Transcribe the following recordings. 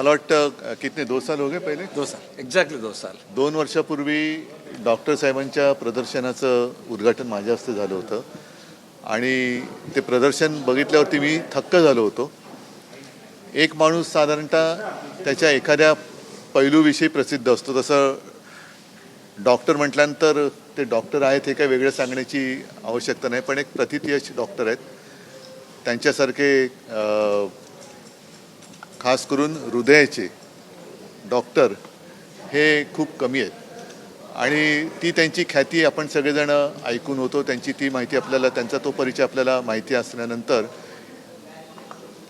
मला वाटतं अ, कितने दो साल हो गए पहिले? दो साल. एक्झॅक्टली दो साल. दोन वर्षापूर्वी डॉक्टर साहेबांच्या प्रदर्शनाचं उद्घाटन माझ्या हस्ते झालं होतं. आणि ते प्रदर्शन बघितल्यावरती मी थक्क झालो होतो. एक माणूस साधारणतः त्याच्या एखाद्या पैलूविषयी प्रसिद्ध असतो. तसं डॉक्टर म्हटल्यानंतर ते डॉक्टर आहेत हे काही वेगळं सांगण्याची आवश्यकता नाही पण एक प्रतिथयश डॉक्टर आहेत. त्यांच्यासारखे खास करून हृदयाचे डॉक्टर हे खूप कमी आहेत. आणि ती त्यांची ख्याती आपण सगळेजण ऐकून होतो. त्यांची ती माहिती आपल्याला त्यांचा तो परिचय आपल्याला माहिती असल्यानंतर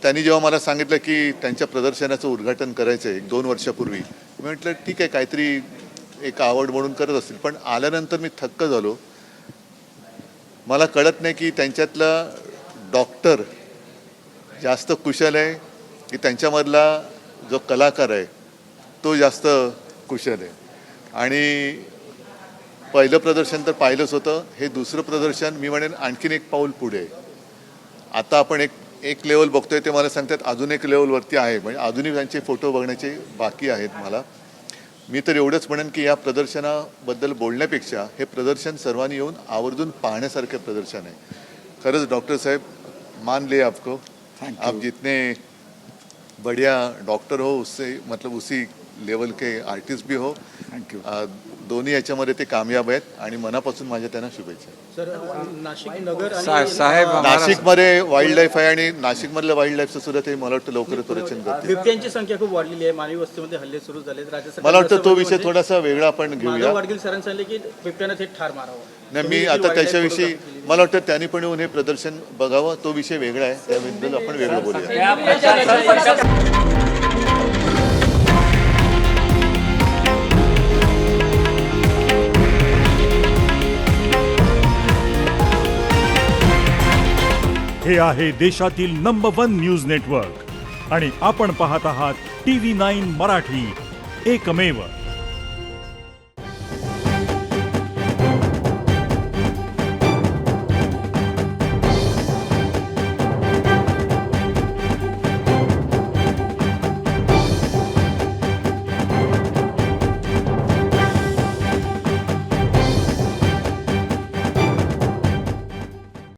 त्यांनी जेव्हा मला सांगितलं की त्यांच्या प्रदर्शनाचं उद्घाटन करायचं आहे एक दोन वर्षापूर्वी मी म्हटलं ठीक आहे काहीतरी एक आवड म्हणून करत असतील. पण आल्यानंतर मी थक्क झालो. मला कळत नाही की त्यांच्यातला डॉक्टर जास्त कुशल आहे की त्यांच्यामधला जो कलाकार आहे तो जास्त कुशल आहे. आणि पहिलं प्रदर्शन तर पाहिलंच होतं. हे दुसरं प्रदर्शन मी म्हणेन आणखीन एक पाऊल पुढे. आता आपण एक एक लेवल बघतोय ते मला सांगतात अजून एक लेवलवरती आहे. म्हणजे अजूनही त्यांचे फोटो बघण्याचे बाकी आहेत मला. मी तर एवढंच म्हणेन की या प्रदर्शनाबद्दल बोलण्यापेक्षा हे प्रदर्शन सर्वांनी येऊन आवर्जून पाहण्यासारखे प्रदर्शन आहे. खरंच डॉक्टर साहेब मान ले आपको. आप जितने बढ़िया डॉक्टर हो उससे मतलब उसी लेवल के आर्टिस्ट भी हो। थँक्यू दोन्ही याच्यामध्ये ते कामयाब आहेत आणि मनापासून माझ्या त्यांना शुभेच्छा. सर नाशिक नगर सा- साहेब आम्हाला- नाशिकमध्ये वाईल्ड लाईफ आहे आणि नाशिकमधल्या वाईल्ड लाईफचं सुद्धा ते मला वाटतं लवकरच करतील. बिबट्यांची संख्या खूप वाढलेली आहे. मानवी वस्तीमध्ये हल्ले सुरू झाले राज्य सरकार मला वाटतं तो विषय थोडासा वेगळा आपण माधव घेऊया गाडगीळ सरांनी सांगितले की बिबट्यानं थेट ठार मारावं. नाही मी आता त्याच्याविषयी. मला वाटतं त्यांनी पण येऊन हे प्रदर्शन बघावं. तो विषय वेगळा आहे. त्याबद्दल आपण वेगळं बोलूया. हे आहे देशातील नंबर वन न्यूज नेटवर्क आणि आपण पाहत आहात टी व्ही नाईन मराठी. एकमेव.